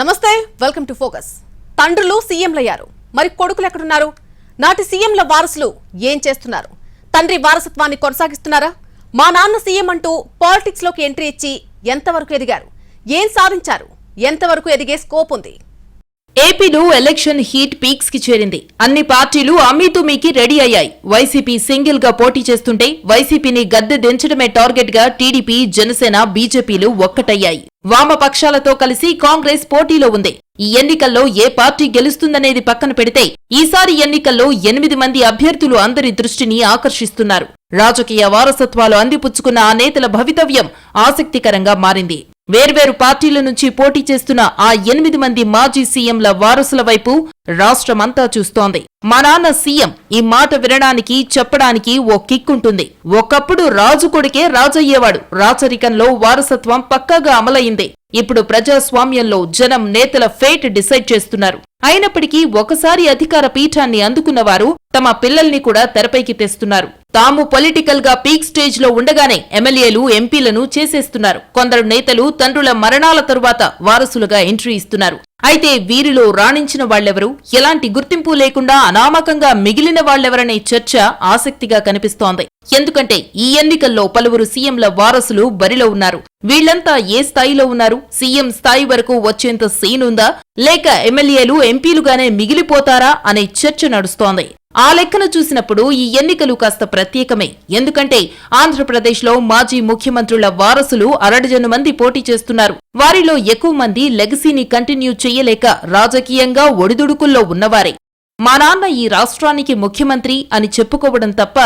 నమస్తే welcome to focus తండ్రులు సీఎంలయ్యారు. మరి కొడుకులు ఎక్కడున్నారు? నాటి సీఎంల వారసులు ఏం చేస్తున్నారు? తండ్రి వారసత్వాన్ని కొనసాగిస్తున్నారా? మా నాన్న సీఎం అంటూ పాలిటిక్స్లోకి ఎంట్రీ ఇచ్చి ఎంతవరకు ఎదిగారు? ఏం సాధించారు? ఎంతవరకు ఎదిగే స్కోప్ ఉంది? ఏపీలో ఎలక్షన్ హీట్ పీక్స్కి చేరింది. అన్ని పార్టీలు అమ్మీతుమీకి రెడీ అయ్యాయి. వైసీపీ సింగిల్గా పోటీ చేస్తుంటే వైసీపీని గద్దె దించడమే టార్గెట్గా టీడీపీ జనసేన బీజేపీలు ఒక్కటయ్యాయి. వామపక్షాలతో కలిసి కాంగ్రెస్ పోటీలో ఉంది. ఈ ఎన్నికల్లో ఏ పార్టీ గెలుస్తుందనేది పక్కన పెడితే ఈసారి ఎన్నికల్లో ఎనిమిది మంది అభ్యర్థులు అందరి దృష్టిని ఆకర్షిస్తున్నారు. రాజకీయ వారసత్వాలు అందిపుచ్చుకున్న ఆ నేతల భవితవ్యం ఆసక్తికరంగా మారింది. వేర్వేరు పార్టీల నుంచి పోటీ చేస్తున్న ఆ ఎనిమిది మంది మాజీ సీఎంల వారసుల వైపు రాష్ట్రమంతా చూస్తోంది. మా నాన్న సీఎం ఈ మాట వినడానికి చెప్పడానికి ఓ కిక్కుంటుంది ఒకప్పుడు రాజు కొడుకే రాజయ్యేవాడు. రాచరికంలో వారసత్వం పక్కాగా అమలయింది ఇప్పుడు ప్రజాస్వామ్యంలో జనం నేతల ఫేట్ డిసైడ్ చేస్తున్నారు. అయినప్పటికీ ఒకసారి అధికార పీఠాన్ని అందుకున్నవారు తమ పిల్లల్ని కూడా తెరపైకి తెస్తున్నారు. తాము పొలిటికల్గా పీక్ స్టేజ్లో ఉండగానే ఎమ్మెల్యేలు ఎంపీలను చేసేస్తున్నారు. కొందరు నేతలు తండ్రుల మరణాల తరువాత వారసులుగా ఎంట్రీ ఇస్తున్నారు. అయితే వీరిలో రాణించిన వాళ్ళెవరు ఎలాంటి గుర్తింపు లేకుండా అనామకంగా మిగిలిన వాళ్ళెవరనే చర్చ ఆసక్తిగా కనిపిస్తోంది. ఎందుకంటే ఈ ఎన్నికల్లో పలువురు సీఎంల వారసులు బరిలో ఉన్నారు. వీళ్ళంతా ఏ స్థాయిలో ఉన్నారు? సీఎం స్థాయి వరకు వచ్చేంత సీన్ ఉందా? లేక ఎమ్మెల్యేలు ఎంపీలుగానే మిగిలిపోతారా అనే చర్చ నడుస్తోంది. ఆ లెక్కన చూసినప్పుడు ఈ ఎన్నికలు కాస్త ప్రత్యేకమే. ఎందుకంటే ఆంధ్రప్రదేశ్లో మాజీ ముఖ్యమంత్రుల వారసులు అరడజను మంది పోటీ చేస్తున్నారు. వారిలో ఎక్కువ మంది లెగసీని కంటిన్యూ చెయ్యలేక రాజకీయంగా ఒడిదుడుకుల్లో ఉన్నవారే. మా నాన్న ఈ రాష్ట్రానికి ముఖ్యమంత్రి అని చెప్పుకోవడం తప్ప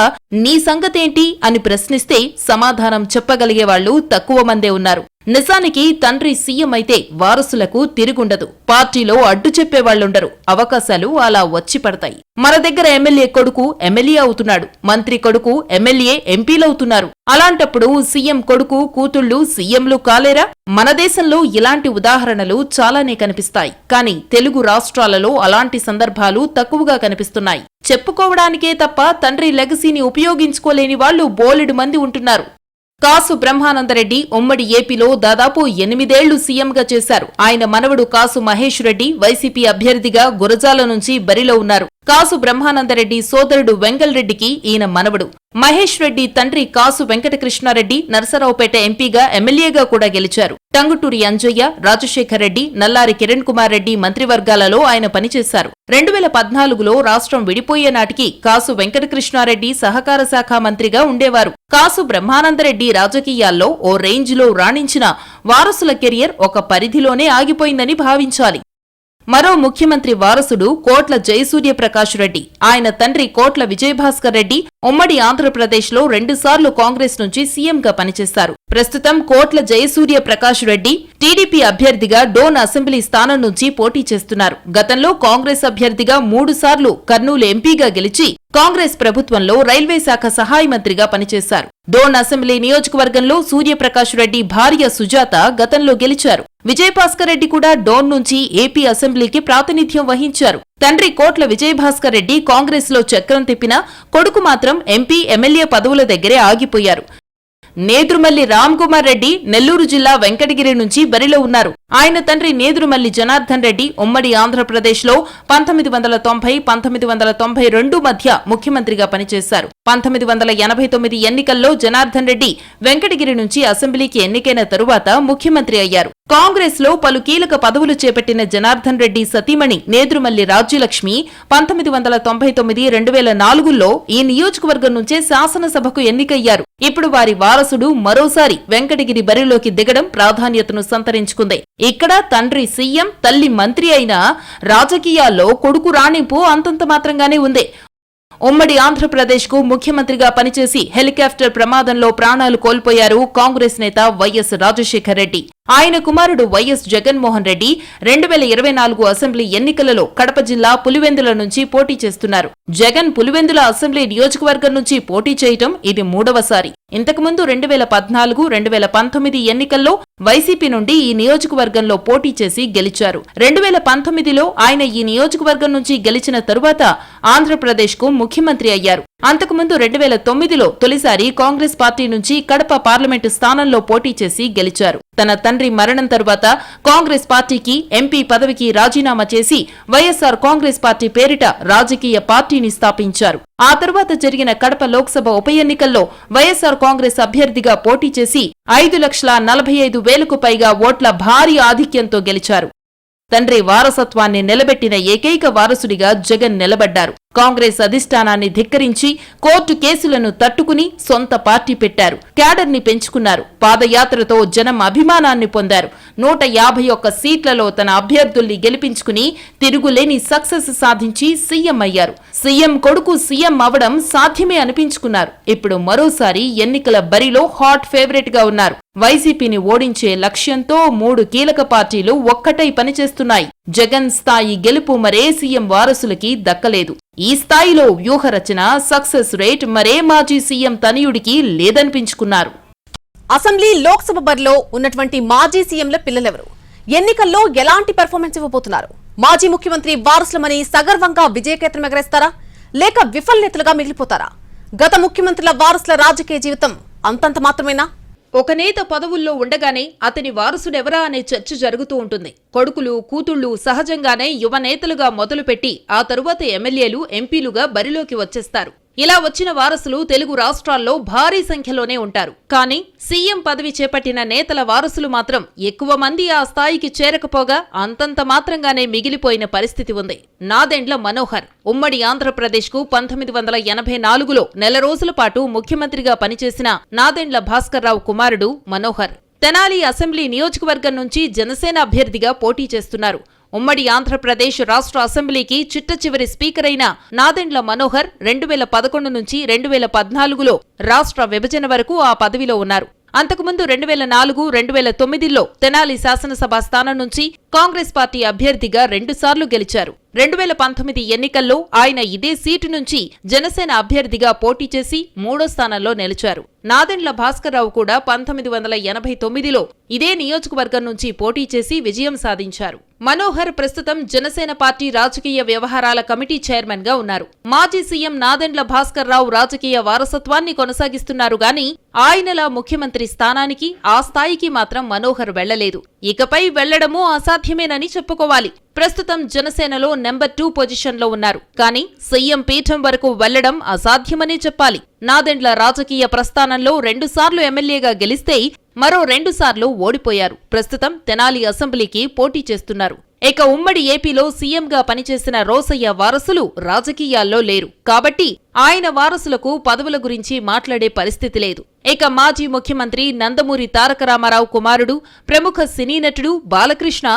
నీ సంగతేంటి అని ప్రశ్నిస్తే సమాధానం చెప్పగలిగే వాళ్ళు తక్కువ మందే ఉన్నారు. నిజానికి తండ్రి సీఎం అయితే వారసులకు తిరుగుండదు. పార్టీలో అడ్డు చెప్పేవాళ్ళుండరు అవకాశాలు అలా వచ్చి పడతాయి. మన దగ్గర ఎమ్మెల్యే కొడుకు ఎమ్మెల్యే అవుతున్నాడు. మంత్రి కొడుకు ఎమ్మెల్యే ఎంపీలవుతున్నారు. అలాంటప్పుడు సీఎం కొడుకు కూతుళ్ళు సీఎంలు కాలేరా? మన దేశంలో ఇలాంటి ఉదాహరణలు చాలానే కనిపిస్తాయి. కానీ తెలుగు రాష్ట్రాలలో అలాంటి సందర్భాలు తక్కువగా కనిపిస్తున్నాయి. చెప్పుకోవడానికే తప్ప తండ్రి లెగసీని ఉపయోగించుకోలేని వాళ్ళు బోలెడు మంది ఉంటున్నారు. కాసు బ్రహ్మానందరెడ్డి ఉమ్మడి ఏపీలో దాదాపు ఎనిమిదేళ్ళు సీఎంగా చేశారు. ఆయన మనవడు కాసు మహేష్ రెడ్డి వైసీపీ అభ్యర్థిగా గురజాల నుంచి బరిలో ఉన్నారు. కాసు బ్రహ్మానందరెడ్డి సోదరుడు వెంగల్రెడ్డికి ఈయన మనవడు. మహేష్ రెడ్డి తండ్రి కాసు వెంకటకృష్ణారెడ్డి నరసరావుపేట ఎంపీగా ఎమ్మెల్యేగా కూడా గెలిచారు. టంగుటూరి అంజయ్య రాజశేఖర్ రెడ్డి నల్లారి కిరణ్ కుమార్ రెడ్డి మంత్రివర్గాలలో ఆయన పనిచేశారు. రెండు వేల పద్నాలుగులో రాష్ట్రం విడిపోయే నాటికి కాసు వెంకటకృష్ణారెడ్డి సహకార శాఖ మంత్రిగా ఉండేవారు. కాసు బ్రహ్మానందరెడ్డి రాజకీయాల్లో ఓ రేంజ్లో రాణించిన వారసుల కెరియర్ ఒక పరిధిలోనే ఆగిపోయిందని భావించాలి. మరో ముఖ్యమంత్రి వారసుడు కోట్ల జయసూర్య ప్రకాష్ రెడ్డి. ఆయన తండ్రి కోట్ల విజయభాస్కర్ రెడ్డి ఉమ్మడి ఆంధ్రప్రదేశ్లో రెండుసార్లు కాంగ్రెస్ నుంచి సీఎంగా పనిచేశారు. ప్రస్తుతం కోట్ల జయసూర్య ప్రకాష్ రెడ్డి టీడీపీ అభ్యర్థిగా డోన్ అసెంబ్లీ స్థానం నుంచి పోటీ చేస్తున్నారు. గతంలో కాంగ్రెస్ అభ్యర్థిగా మూడుసార్లు కర్నూలు ఎంపీగా గెలిచి కాంగ్రెస్ ప్రభుత్వంలో రైల్వే శాఖ సహాయ మంత్రిగా పనిచేశారు. డోన్ అసెంబ్లీ నియోజకవర్గంలో సూర్యప్రకాష్ రెడ్డి భార్య సుజాత గతంలో గెలిచారు. విజయభాస్కర్ రెడ్డి కూడా డోన్ నుంచి ఏపీ అసెంబ్లీకి ప్రాతినిధ్యం వహించారు. తండ్రి కోట్ల విజయభాస్కర్ రెడ్డి కాంగ్రెస్లో చక్రం తిప్పినా కొడుకు మాత్రం ఎంపీ ఎమ్మెల్యే పదవుల దగ్గరే ఆగిపోయారు. నేదురుమల్లి రామ్ కుమార్ రెడ్డి నెల్లూరు జిల్లా వెంకటగిరి నుంచి బరిలో ఉన్నారు. ఆయన తండ్రి నేదురుమల్లి జనార్దన్ రెడ్డి ఉమ్మడి ఆంధ్రప్రదేశ్లో పంతొమ్మిది వందల తొంభై పంతొమ్మిది వందల తొంభై రెండు మధ్య ముఖ్యమంత్రిగా పనిచేశారు. పంతొమ్మిది వందల ఎనభై తొమ్మిది ఎన్నికల్లో జనార్దన్ రెడ్డి వెంకటగిరి నుంచి అసెంబ్లీకి ఎన్నికైన తరువాత ముఖ్యమంత్రి అయ్యారు. కాంగ్రెస్లో పలు కీలక పదవులు చేపట్టిన జనార్దన్ రెడ్డి సతీమణి నేదురుమల్లి రాజ్యలక్ష్మి పంతొమ్మిది వందల తొంభై తొమ్మిది రెండు వేల నాలుగులో ఈ నియోజకవర్గం నుంచే శాసనసభకు ఎన్నికయ్యారు. ఇప్పుడు వారి వారసుడు మరోసారి వెంకటగిరి బరిలోకి దిగడం ప్రాధాన్యతను సంతరించుకుంది. ఇక్కడ తండ్రి సీఎం తల్లి మంత్రి అయినా రాజకీయాల్లో కొడుకు రాణింపు అంతంత మాత్రంగానే ఉంది. ఉమ్మడి ఆంధ్రప్రదేశ్కు ముఖ్యమంత్రిగా పనిచేసి హెలికాప్టర్ ప్రమాదంలో ప్రాణాలు కోల్పోయారు కాంగ్రెస్ నేత వైఎస్ రాజశేఖర్ రెడ్డి. ఆయన కుమారుడు వైఎస్ జగన్మోహన్ రెడ్డి రెండు వేల ఇరవై నాలుగు అసెంబ్లీ ఎన్నికలలో కడప జిల్లా పులివెందుల నుంచి పోటీ చేస్తున్నారు. జగన్ పులివెందుల అసెంబ్లీ నియోజకవర్గం నుంచి పోటీ చేయటం ఇది మూడవసారి ఇంతకుముందు రెండు వేల పద్నాలుగు రెండు వేల పంతొమ్మిది ఎన్నికల్లో వైసీపీ నుండి ఈ నియోజకవర్గంలో పోటీ చేసి గెలిచారు. రెండు వేల పంతొమ్మిదిలో ఆయన ఈ నియోజకవర్గం నుంచి గెలిచిన తరువాత ఆంధ్రప్రదేశ్కు ముఖ్యమంత్రి అయ్యారు. అంతకుముందు రెండు వేల తొమ్మిదిలో తొలిసారి కాంగ్రెస్ పార్టీ నుంచి కడప పార్లమెంటు స్థానంలో పోటీ చేసి గెలిచారు. తన తండ్రి తండ్రి మరణం తరువాత కాంగ్రెస్ పార్టీకి ఎంపీ పదవికి రాజీనామా చేసి వైఎస్సార్ కాంగ్రెస్ పార్టీ పేరిట రాజకీయ పార్టీని స్థాపించారు. ఆ తర్వాత జరిగిన కడప లోక్సభ ఉప ఎన్నికల్లో వైఎస్సార్ కాంగ్రెస్ అభ్యర్థిగా పోటీ చేసి ఐదు లక్షల నలభై ఐదు వేలకు పైగా ఓట్ల భారీ ఆధిక్యంతో గెలిచారు. తండ్రి వారసత్వాన్ని నిలబెట్టిన ఏకైక వారసుడిగా జగన్ నిలబడ్డారు. కాంగ్రెస్ అధిష్టానాన్ని ధిక్కరించి కోర్టు కేసులను తట్టుకుని సొంత పార్టీ పెట్టారు. క్యాడర్ని పెంచుకున్నారు. పాదయాత్రతో జనం అభిమానాన్ని పొందారు. నూట యాభై ఒక్క సీట్లలో తన అభ్యర్థుల్ని గెలిపించుకుని తిరుగులేని సక్సెస్ సాధించి సీఎం అయ్యారు. సీఎం కొడుకు సీఎం అవడం సాధ్యమే అనిపించుకున్నారు. ఇప్పుడు మరోసారి ఎన్నికల బరిలో హాట్ ఫేవరెట్గా ఉన్నారు. వైసీపీని ఓడించే లక్ష్యంతో మూడు కీలక పార్టీలు ఒక్కటై పనిచేస్తున్నాయి. జగన్ స్థాయి గెలుపు మరే సీఎం వారసులకి దక్కలేదు. ఈ స్థాయిలో వ్యూహరచన సక్సెస్ రేట్ మరే మాజీ సీఎం తనయుడికి లేదనిపించుకున్నారు. అసెంబ్లీ లోక్సభ బరిలో ఉన్నటువంటి మాజీ సీఎంల పిల్లలెవరు? ఎన్నికల్లో ఎలాంటి పెర్ఫార్మెన్స్ ఇవ్వబోతున్నారు? మాజీ ముఖ్యమంత్రి వారసులమని సగర్వంగా విజయకేతనం ఎగరేస్తారా? లేక విఫల్యతలుగా మిగిలిపోతారా? గత ముఖ్యమంత్రుల వారసుల రాజకీయ జీవితం అంతంత మాత్రమేనా? ఒక నేత పదవుల్లో ఉండగానే అతని వారసుడెవరా అనే చర్చ జరుగుతూ ఉంటుంది. కొడుకులు కూతుళ్ళు సహజంగానే యువ నేతలుగా మొదలుపెట్టి ఆ తరువాత ఎమ్మెల్యేలు ఎంపీలుగా బరిలోకి వచ్చేస్తారు. ఇలా వచ్చిన వారసులు తెలుగు రాష్ట్రాల్లో భారీ సంఖ్యలోనే ఉంటారు. కానీ సీఎం పదవి చేపట్టిన నేతల వారసులు మాత్రం ఎక్కువ మంది ఆ స్థాయికి చేరకపోగా అంతంత మాత్రంగానే మిగిలిపోయిన పరిస్థితి ఉంది. నాదెండ్ల మనోహర్ ఉమ్మడి ఆంధ్రప్రదేశ్కు పంతొమ్మిది వందల ఎనభై నాలుగులో నెల రోజుల పాటు ముఖ్యమంత్రిగా పనిచేసిన నాదెండ్ల భాస్కర్రావు కుమారుడు మనోహర్. తెనాలి అసెంబ్లీ నియోజకవర్గం నుంచి జనసేన అభ్యర్థిగా పోటీ చేస్తున్నారు. ఉమ్మడి ఆంధ్రప్రదేశ్ రాష్ట్ర అసెంబ్లీకి చిట్ట చివరి స్పీకర్ అయిన నాదెండ్ల మనోహర్ రెండు వేల పదకొండు నుంచి రెండు వేల పద్నాలుగులో రాష్ట్ర విభజన వరకు ఆ పదవిలో ఉన్నారు. అంతకుముందు రెండు వేల నాలుగు రెండు వేల తొమ్మిదిలో తెనాలి శాసనసభ స్థానం నుంచి కాంగ్రెస్ పార్టీ అభ్యర్థిగా రెండుసార్లు గెలిచారు. రెండు వేల పంతొమ్మిది ఎన్నికల్లో ఆయన ఇదే సీటు నుంచి జనసేన అభ్యర్థిగా పోటీ చేసి మూడో స్థానంలో నిలిచారు. నాదెండ్ల భాస్కర్రావు కూడా పంతొమ్మిది వందల ఎనభై తొమ్మిదిలో ఇదే నియోజకవర్గం నుంచి పోటీ చేసి విజయం సాధించారు. మనోహర్ ప్రస్తుతం జనసేన పార్టీ రాజకీయ వ్యవహారాల కమిటీ చైర్మన్గా ఉన్నారు. మాజీ సీఎం నాదెండ్ల భాస్కర్రావు రాజకీయ వారసత్వాన్ని కొనసాగిస్తున్నారు గాని ఆయనలా ముఖ్యమంత్రి స్థానానికి ఆ స్థాయికి మాత్రం మనోహర్ వెళ్ళలేదు ఇకపై వెళ్ళడమూ అసాధ్యమేనని చెప్పుకోవాలి. ప్రస్తుతం జనసేనలో నెంబర్ టూ పొజిషన్లో ఉన్నారు. కానీ సీఎం పీఠం వరకు వెళ్ళడం అసాధ్యమనే చెప్పాలి. నాదెండ్ల రాజకీయ ప్రస్థానంలో రెండుసార్లు ఎమ్మెల్యేగా గెలిస్తే మరో రెండుసార్లు ఓడిపోయారు. ప్రస్తుతం తెనాలి అసెంబ్లీకి పోటీ చేస్తున్నారు. ఇక ఉమ్మడి ఏపీలో సీఎంగా పనిచేసిన రోసయ్య వారసులు రాజకీయాల్లో లేరు. కాబట్టి ఆయన వారసులకు పదవుల గురించి మాట్లాడే పరిస్థితి లేదు. ఇక మాజీ ముఖ్యమంత్రి నందమూరి తారక రామారావు కుమారుడు ప్రముఖ సినీ నటుడు బాలకృష్ణ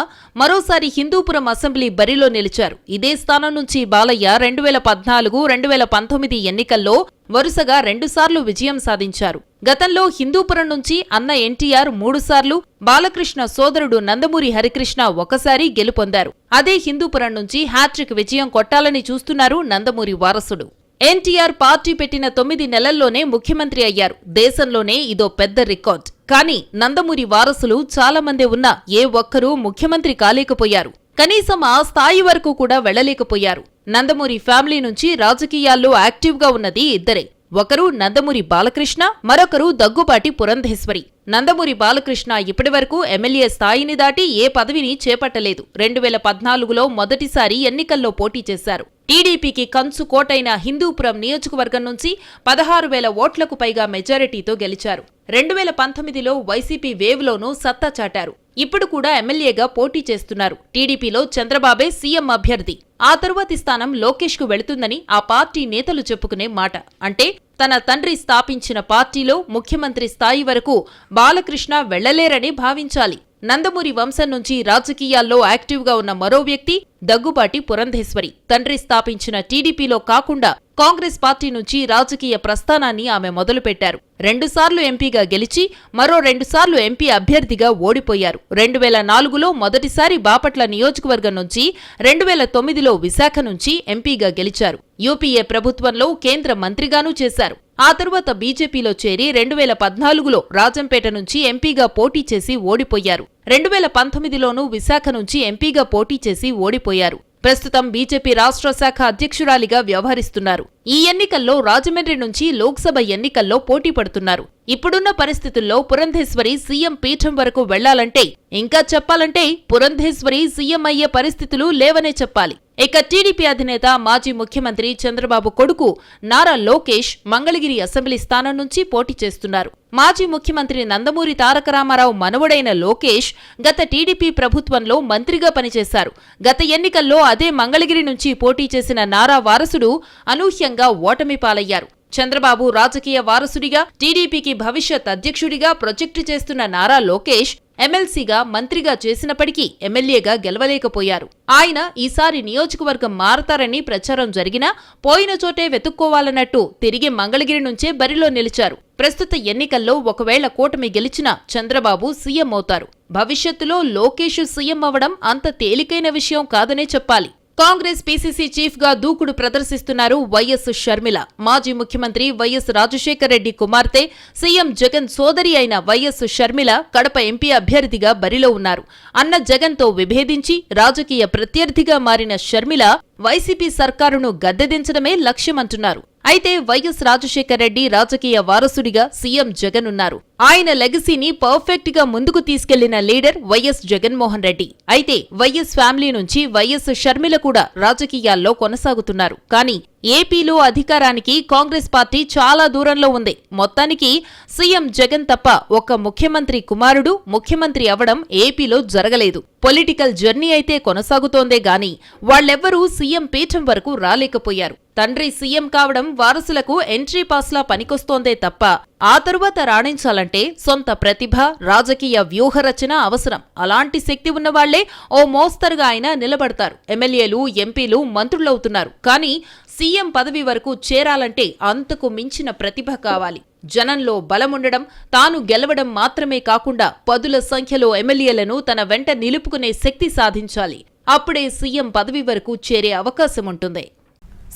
మరోసారి హిందూపురం అసెంబ్లీ బరిలో నిలిచారు. ఇదే స్థానం నుంచి బాలయ్య రెండు వేల పద్నాలుగు రెండు వేల పంతొమ్మిది ఎన్నికల్లో వరుసగా రెండుసార్లు విజయం సాధించారు. గతంలో హిందూపురం నుంచి అన్న ఎన్టీఆర్ మూడుసార్లు బాలకృష్ణ సోదరుడు నందమూరి హరికృష్ణ ఒకసారి గెలుపొందారు. అదే హిందూపురం నుంచి హ్యాట్రిక్ విజయం కొట్టాలని చూస్తున్నారు నందమూరి వారసుడు. ఎన్టీఆర్ పార్టీ పెట్టిన తొమ్మిది నెలల్లోనే ముఖ్యమంత్రి అయ్యారు. దేశంలోనే ఇదో పెద్ద రికార్డ్. కానీ నందమూరి వారసులు చాలా మంది ఉన్నా ఏ ఒక్కరూ ముఖ్యమంత్రి కాలేకపోయారు. కనీసం ఆ స్థాయి వరకు కూడా వెళ్ళలేకపోయారు నందమూరి ఫ్యామిలీ నుంచి రాజకీయాల్లో యాక్టివ్గా ఉన్నది ఇద్దరే. ఒకరు నందమూరి బాలకృష్ణ మరొకరు దగ్గుబాటి పురంధేశ్వరి. నందమూరి బాలకృష్ణ ఇప్పటివరకు ఎమ్మెల్యే స్థాయిని దాటి ఏ పదవిని చేపట్టలేదు. రెండు వేల పద్నాలుగులో మొదటిసారి ఎన్నికల్లో పోటీ చేశారు. టీడీపీకి కంచు కోటైన హిందూపురం నియోజకవర్గం నుంచి పదహారు వేల ఓట్లకు పైగా మెజారిటీతో గెలిచారు. రెండు వేల పంతొమ్మిదిలో వైసీపీ వేవ్లోనూ సత్తా చాటారు. ఇప్పుడు కూడా ఎమ్మెల్యేగా పోటీ చేస్తున్నారు. టీడీపీలో చంద్రబాబే సీఎం అభ్యర్థి. ఆ తరువాతి స్థానం లోకేష్కు వెళుతుందని ఆ పార్టీ నేతలు చెప్పుకునే మాట. అంటే తన తండ్రి స్థాపించిన పార్టీలో ముఖ్యమంత్రి స్థాయి వరకు బాలకృష్ణ వెళ్ళలేరని భావించాలి. నందమూరి వంశం నుంచి రాజకీయాల్లో యాక్టివ్గా ఉన్న మరో వ్యక్తి దగ్గుబాటి పురంధేశ్వరి. తండ్రి స్థాపించిన టీడీపీలో కాకుండా కాంగ్రెస్ పార్టీ నుంచి రాజకీయ ప్రస్థానాన్ని ఆమె మొదలుపెట్టారు. రెండుసార్లు ఎంపీగా గెలిచి మరో రెండుసార్లు ఎంపీ అభ్యర్థిగా ఓడిపోయారు. రెండు వేల నాలుగులో మొదటిసారి బాపట్ల నియోజకవర్గం నుంచి రెండు వేల తొమ్మిదిలో విశాఖ నుంచి ఎంపీగా గెలిచారు. యూపీఏ ప్రభుత్వంలో కేంద్ర మంత్రిగానూ చేశారు. ఆ తరువాత బీజేపీలో చేరి రెండు వేల పద్నాలుగులో రాజంపేట నుంచి ఎంపీగా పోటీ చేసి ఓడిపోయారు. రెండు వేల పంతొమ్మిదిలోనూ విశాఖ నుంచి ఎంపీగా పోటీ చేసి ఓడిపోయారు. ప్రస్తుతం బీజేపీ రాష్ట్ర శాఖ అధ్యక్షురాలిగా వ్యవహరిస్తున్నారు. ఈ ఎన్నికల్లో రాజమండ్రి నుంచి లోక్సభ ఎన్నికల్లో పోటీ పడుతున్నారు. ఇప్పుడున్న పరిస్థితుల్లో పురంధేశ్వరి సీఎం పీఠం వరకు వెళ్ళాలంటే ఇంకా చెప్పాలంటే పురంధేశ్వరి సీఎం అయ్యే పరిస్థితులు లేవనే చెప్పాలి. ఇక టీడీపీ అధినేత మాజీ ముఖ్యమంత్రి చంద్రబాబు కొడుకు నారా లోకేష్ మంగళగిరి అసెంబ్లీ స్థానం నుంచి పోటీ చేస్తున్నారు. మాజీ ముఖ్యమంత్రి నందమూరి తారక రామారావు మనవడైన లోకేష్ గత టీడీపీ ప్రభుత్వంలో మంత్రిగా పనిచేశారు. గత ఎన్నికల్లో అదే మంగళగిరి నుంచి పోటీ చేసిన నారా వారసుడు అనూహ్యంగా ఓటమి పాలయ్యారు చంద్రబాబు రాజకీయ వారసుడిగా టీడీపీకి భవిష్యత్ అధ్యక్షుడిగా ప్రొజెక్టు చేస్తున్న నారా లోకేష్ ఎమ్మెల్సీగా మంత్రిగా చేసినప్పటికీ ఎమ్మెల్యేగా గెలవలేకపోయారు. ఆయన ఈసారి నియోజకవర్గం మారతారని ప్రచారం జరిగినా పోయిన చోటే వెతుక్కోవాలన్నట్టు తిరిగి మంగళగిరి నుంచే బరిలో నిలిచారు. ప్రస్తుత ఎన్నికల్లో ఒకవేళ కూటమి గెలిచినా చంద్రబాబు సీఎం అవుతారు. భవిష్యత్తులో లోకేష్ సీఎం అవ్వడం అంత తేలికైన విషయం కాదనే చెప్పాలి. కాంగ్రెస్ పీసీసీ చీఫ్గా దూకుడు ప్రదర్శిస్తున్నారు వైఎస్ షర్మిల. మాజీ ముఖ్యమంత్రి వైఎస్ రాజశేఖర రెడ్డి కుమార్తె సీఎం జగన్ సోదరి అయిన వైఎస్ షర్మిల కడప ఎంపీ అభ్యర్థిగా బరిలో ఉన్నారు. అన్న జగన్తో విభేదించి రాజకీయ ప్రత్యర్థిగా మారిన షర్మిల వైసీపీ సర్కారును గద్దెదించడమే లక్ష్యమంటున్నారు. అయితే వైఎస్ రాజశేఖర రెడ్డి రాజకీయ వారసుడిగా సీఎం జగన్ ఉన్నారు. ఆయన లెగసీని పర్ఫెక్ట్గా ముందుకు తీసుకెళ్ళిన లీడర్ వైఎస్ జగన్మోహన్ రెడ్డి. అయితే వైఎస్ ఫ్యామిలీ నుంచి వైఎస్ షర్మిల కూడా రాజకీయాల్లో కొనసాగుతున్నారు. కానీ ఏపీలో అధికారానికి కాంగ్రెస్ పార్టీ చాలా దూరంలో ఉంది. మొత్తానికి సీఎం జగన్ తప్ప ఒక్క ముఖ్యమంత్రి కుమారుడు ముఖ్యమంత్రి అవడం ఏపీలో జరగలేదు. పొలిటికల్ జర్నీ అయితే కొనసాగుతోందే గాని వాళ్ళెవ్వరూ సీఎం పీఠం వరకు రాలేకపోయారు. తండ్రి సీఎం కావడం వారసులకు ఎంట్రీ పాస్లా పనికొస్తోందే తప్ప ఆ తరువాత రాణించాలంటే సొంత ప్రతిభ రాజకీయ వ్యూహరచన అవసరం. అలాంటి శక్తి ఉన్నవాళ్ళే ఓ మోస్తరుగా ఆయన నిలబడతారు. ఎమ్మెల్యేలు ఎంపీలు మంత్రులవుతున్నారు. కానీ సీఎం పదవి వరకు చేరాలంటే అంతకు మించిన ప్రతిభ కావాలి. జనంలో బలముండడం తాను గెలవడం మాత్రమే కాకుండా పదుల సంఖ్యలో ఎమ్మెల్యేలను తన వెంట నిలుపుకునే శక్తి సాధించాలి. అప్పుడే సీఎం పదవి వరకు చేరే అవకాశం ఉంటుంది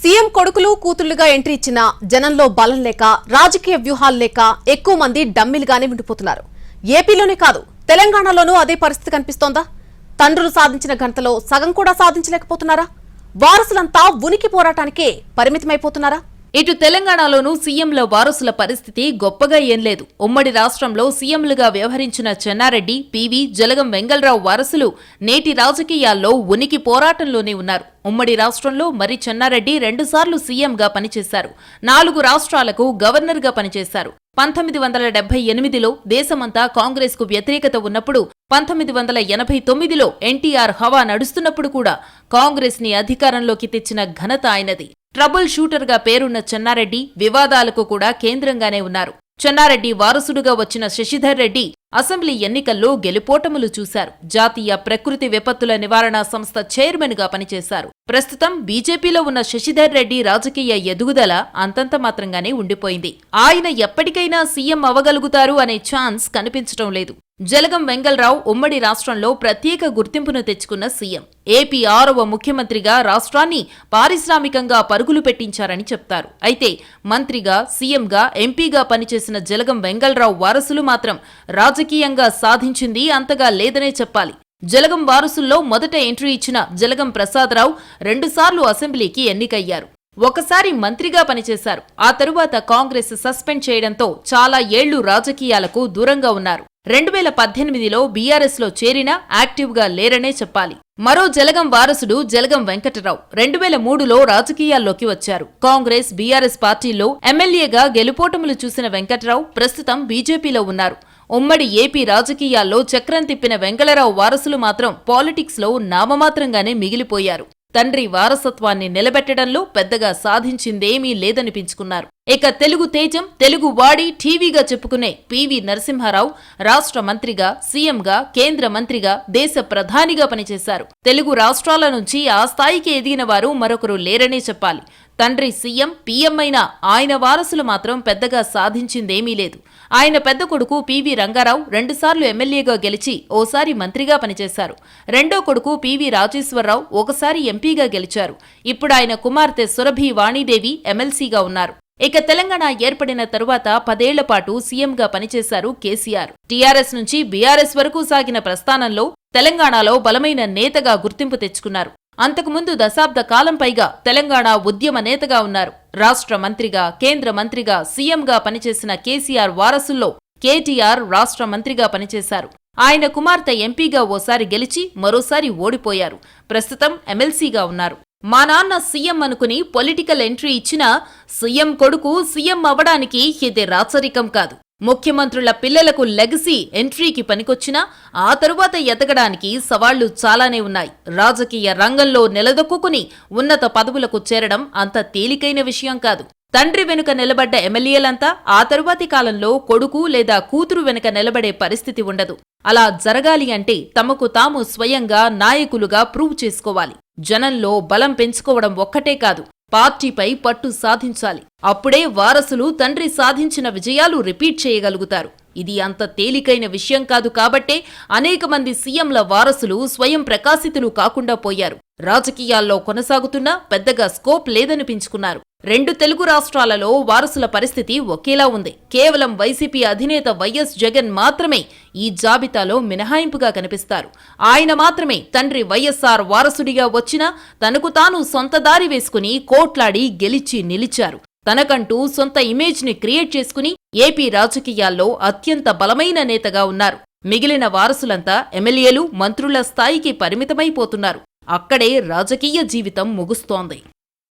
సీఎం కొడుకులు కూతుళ్ళుగా ఎంట్రీ ఇచ్చిన జనంలో బలం లేక రాజకీయ వ్యూహాలు లేక ఎక్కువ మంది డమ్మిలుగానే ఉండిపోతున్నారు. ఏపీలోనే కాదు తెలంగాణలోనూ అదే పరిస్థితి కనిపిస్తోందా? తండ్రులు సాధించిన ఘనతలో సగం కూడా సాధించలేకపోతున్నారా? వారసులంతా ఉనికి పోరాటానికే పరిమితమైపోతున్నారా? ఇటు తెలంగాణలోనూ సీఎంల వారసుల పరిస్థితి గొప్పగా ఏం లేదు. ఉమ్మడి రాష్ట్రంలో సీఎంలుగా వ్యవహరించిన చెన్నారెడ్డి పివి జలగం వెంగళరావు వారసులు నేటి రాజకీయాల్లో ఉనికి పోరాటంలోనే ఉన్నారు. ఉమ్మడి రాష్ట్రంలో మరి చెన్నారెడ్డి రెండుసార్లు సీఎంగా పనిచేశారు. నాలుగు రాష్ట్రాలకు గవర్నర్గా పనిచేశారు. పంతొమ్మిది వందల డెబ్బై ఎనిమిదిలో దేశమంతా కాంగ్రెస్కు వ్యతిరేకత ఉన్నప్పుడు పంతొమ్మిది వందల ఎనభై తొమ్మిదిలో ఎన్టీఆర్ హవా నడుస్తున్నప్పుడు కూడా కాంగ్రెస్ని అధికారంలోకి తెచ్చిన ఘనత ఆయనది. ట్రబుల్ షూటర్గా పేరున్న చెన్నారెడ్డి వివాదాలకు కూడా కేంద్రంగానే ఉన్నారు. చెన్నారెడ్డి వారసుడుగా వచ్చిన శశిధర్ రెడ్డి అసెంబ్లీ ఎన్నికల్లో గెలుపోటములు చూశారు. జాతీయ ప్రకృతి విపత్తుల నివారణ సంస్థ చైర్మన్గా పనిచేశారు. ప్రస్తుతం బీజేపీలో ఉన్న శశిధర్ రెడ్డి రాజకీయ ఎదుగుదల అంతంత మాత్రంగానే ఉండిపోయింది. ఆయన ఎప్పటికైనా సీఎం అవ్వగలుగుతారు అనే ఛాన్స్ కనిపించటం లేదు. జలగం వెంగళరావు ఉమ్మడి రాష్ట్రంలో ప్రత్యేక గుర్తింపును తెచ్చుకున్న సీఎం. ఏపీ ఆరవ ముఖ్యమంత్రిగా రాష్ట్రాన్ని పారిశ్రామికంగా పరుగులు పెట్టించారని చెప్తారు. అయితే మంత్రిగా సీఎంగా ఎంపీగా పనిచేసిన జలగం వెంగళరావు వారసులు మాత్రం రాజకీయంగా సాధించింది అంతగా లేదనే చెప్పాలి. జలగం వారసుల్లో మొదట ఎంట్రీ ఇచ్చిన జలగం ప్రసాదరావు రెండుసార్లు అసెంబ్లీకి ఎన్నికయ్యారు. ఒకసారి మంత్రిగా పనిచేశారు. ఆ తరువాత కాంగ్రెస్ సస్పెండ్ చేయడంతో చాలా ఏళ్ళు రాజకీయాలకు దూరంగా ఉన్నారు. రెండు వేల పద్దెనిమిదిలో బీఆర్ఎస్లో చేరినా యాక్టివ్గా లేరనే చెప్పాలి. మరో జలగం వారసుడు జలగం వెంకటరావు రెండు వేల మూడులో రాజకీయాల్లోకి వచ్చారు. కాంగ్రెస్ బీఆర్ఎస్ పార్టీల్లో ఎమ్మెల్యేగా గెలుపోటములు చూసిన వెంకటరావు ప్రస్తుతం బీజేపీలో ఉన్నారు. ఉమ్మడి ఏపీ రాజకీయాల్లో చక్రం తిప్పిన వెంకటరావు వారసులు మాత్రం పాలిటిక్స్లో నామమాత్రంగానే మిగిలిపోయారు. తండ్రి వారసత్వాన్ని నిలబెట్టడంలో పెద్దగా సాధించిందేమీ లేదనిపించుకున్నారు. ఇక తెలుగు తేజం తెలుగు వాడి టీవీగా చెప్పుకునే పివి నరసింహారావు రాష్ట్ర మంత్రిగా సీఎంగా కేంద్ర మంత్రిగా దేశ ప్రధానిగా పనిచేశారు. తెలుగు రాష్ట్రాల నుంచి ఆ స్థాయికి ఎదిగిన వారు మరొకరు లేరనే చెప్పాలి. తండ్రి సీఎం పీఎం అయిన ఆయన వారసులు మాత్రం పెద్దగా సాధించిందేమీ లేదు. ఆయన పెద్ద కొడుకు పివి రంగారావు రెండుసార్లు ఎమ్మెల్యేగా గెలిచి ఓసారి మంత్రిగా పనిచేశారు. రెండో కొడుకు పివి రాజేశ్వరరావు ఒకసారి ఎంపీగా గెలిచారు. ఇప్పుడు ఆయన కుమార్తె సురభి వాణీదేవి ఎమ్మెల్సీగా ఉన్నారు. ఇక తెలంగాణ ఏర్పడిన తరువాత పదేళ్ళ పాటు సీఎంగా పనిచేశారు కేసీఆర్. టీఆర్ఎస్ నుంచి బీఆర్ఎస్ వరకు సాగిన ప్రస్థానంలో తెలంగాణలో బలమైన నేతగా గుర్తింపు తెచ్చుకున్నారు. అంతకుముందు దశాబ్ద కాలం పైగా తెలంగాణ ఉద్యమ నేతగా ఉన్నారు. రాష్ట్ర మంత్రిగా కేంద్ర మంత్రిగా సీఎంగా పనిచేసిన కేసీఆర్ వారసుల్లో కేటీఆర్ రాష్ట్ర మంత్రిగా పనిచేశారు. ఆయన కుమార్తె ఎంపీగా ఓసారి గెలిచి మరోసారి ఓడిపోయారు. ప్రస్తుతం ఎమ్మెల్సీగా ఉన్నారు. మా నాన్న సీఎం అనుకుని పొలిటికల్ ఎంట్రీ ఇచ్చినా సీఎం కొడుకు సీఎం అవ్వడానికి ఇది రాచరికం కాదు. ముఖ్యమంత్రుల పిల్లలకు లెగసీ ఎంట్రీకి పనికొచ్చినా ఆ తరువాత ఎదగడానికి సవాళ్ళు చాలానే ఉన్నాయి. రాజకీయ రంగంలో నిలదొక్కుని ఉన్నత పదవులకు చేరడం అంత తేలికైన విషయం కాదు. తండ్రి వెనుక నిలబడ్డ ఎమ్మెల్యేలంతా ఆ తరువాతి కాలంలో కొడుకు లేదా కూతురు వెనుక నిలబడే పరిస్థితి ఉండదు. అలా జరగాలి అంటే తమకు తాము స్వయంగా నాయకులుగా ప్రూవ్ చేసుకోవాలి. జనంలో బలం పెంచుకోవడం ఒక్కటే కాదు. పార్టీపై పట్టు సాధించాలి. అప్పుడే వారసులు తండ్రి సాధించిన విజయాలు రిపీట్ చేయగలుగుతారు. ఇది అంత తేలికైన విషయం కాదు కాబట్టే అనేక మంది సీఎంల వారసులు స్వయం ప్రకాశితులు కాకుండా పోయారు. రాజకీయాల్లో కొనసాగుతున్నా పెద్దగా స్కోప్ లేదనిపించుకున్నారు. రెండు తెలుగు రాష్ట్రాలలో వారసుల పరిస్థితి ఒకేలా ఉంది. కేవలం వైసీపీ అధినేత వైఎస్ జగన్ మాత్రమే ఈ జాబితాలో మినహాయింపుగా కనిపిస్తారు. ఆయన మాత్రమే తండ్రి వైఎస్ఆర్ వారసుడిగా వచ్చినా తనకు తాను సొంత దారి వేసుకుని కోట్లాడి గెలిచి నిలిచారు. తనకంటూ సొంత ఇమేజ్ని క్రియేట్ చేసుకుని ఏపీ రాజకీయాల్లో అత్యంత బలమైన నేతగా ఉన్నారు. మిగిలిన వారసులంతా ఎమ్మెల్యేలు మంత్రుల స్థాయికి పరిమితమైపోతున్నారు. అక్కడే రాజకీయ జీవితం ముగుస్తోంది.